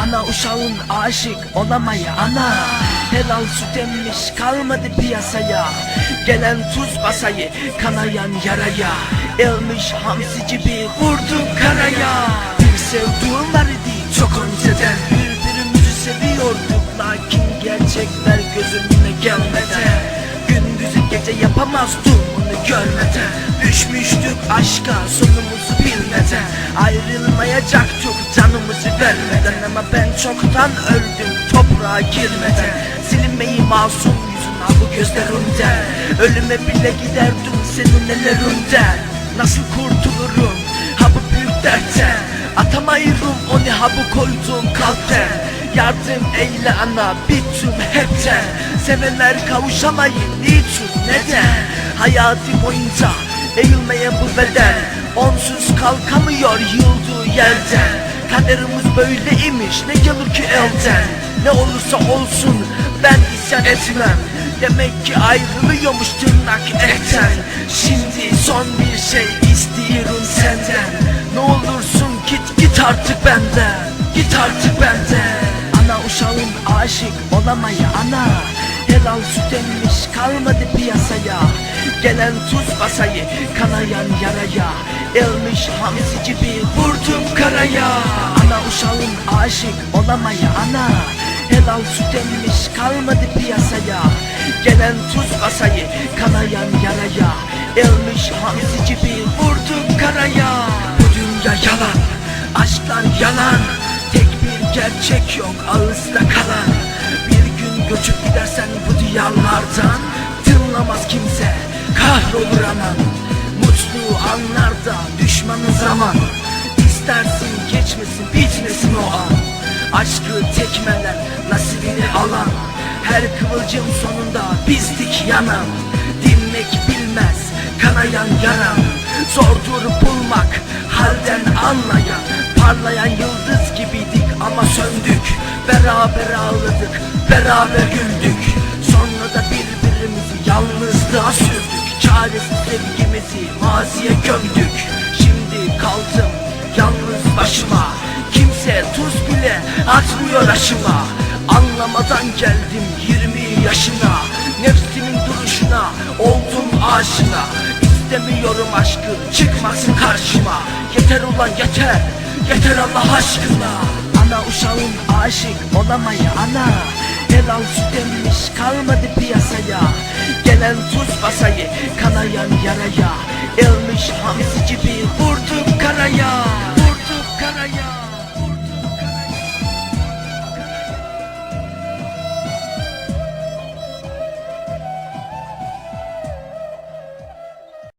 Ana uşağın aşık olamaya ana. Helal süt emmiş kalmadı piyasaya. Gelen tuz basayı kanayan yaraya. Elmiş hamsi gibi vurdum karaya. Bir sevduğum var idi çok önceden. Birbirimizi seviyorduk lakin gerçekler gözümüne gelmeden. Gündüzü gece yapamazdım onu görmeden Düşmüştük aşka sonumuzu bilmeden. Ayrılmayacaktık canımızı vermeden. Ama ben çoktan öldüm toprağa girmeden. Silinmeyi masum yüzün ha bu gözlerimden Ölüme bile giderdim senin ellerinden. Nasıl kurtulurum ha bu büyük dertten? Atamayırım onu ha bu koyduğum kalpten Yardım eyle ana bittim hepten. Sevenler kavuşamayın niçin neden? Hayatı boyunca eğilmeye bu beden Onsuz kalkamıyor yıldığı yerden. Kaderimiz böyleymiş ne gelir ki elden? Ne olursa olsun ben isyan etmem. Demek ki ayrılıyormuş tırnak etten. Şimdi son bir şey istiyorum senden. Ne olursun git git artık benden. Git artık benden Uşağın aşık olamaya ana. Helal süt emmiş kalmadı piyasaya. Gelen tuz basayı kanayan yaraya. Elmiş hamsi gibi vurdum karaya. Ana uşağın aşık olamaya ana. Helal süt emmiş kalmadı piyasaya. Gelen tuz basayı kanayan yaraya. Elmiş hamsi gibi vurdum karaya. Bu dünya yalan aşklar yalan gerçek yok ağızda kalan. Bir gün göçüp gidersen bu diyarlardan Tınlamaz kimse kahrolur anan Mutlu anlarda düşmanın zaman. İstersin geçmesin bitmesin o an. Aşkı tekmeler nasibini alan. Her kıvılcım sonunda bizdik yanan. Dinmek bilmez kanayan yaram Zordur bulmak halden anlayan. Parlayan gibiydik ama söndük Beraber ağladık beraber güldük. Sonra da birbirimizi yalnızlığa sürdük. Çaresiz sevgimizi maziye gömdük. Şimdi kaldım yalnız başıma. Kimse tuz bile atmıyor aşıma. Anlamadan geldim 20 yaşına. Nefsimin duruşuna oldum aşina. İstemiyorum aşkı çıkmasın karşıma. Yeter ulan yeter Yeter Allah aşkına Ana uşağın aşık olamaya ana. Helal süt emmiş kalmadı piyasaya. Gelen tuz basayı kanayan yaraya. Elmiş hamsi gibi karaya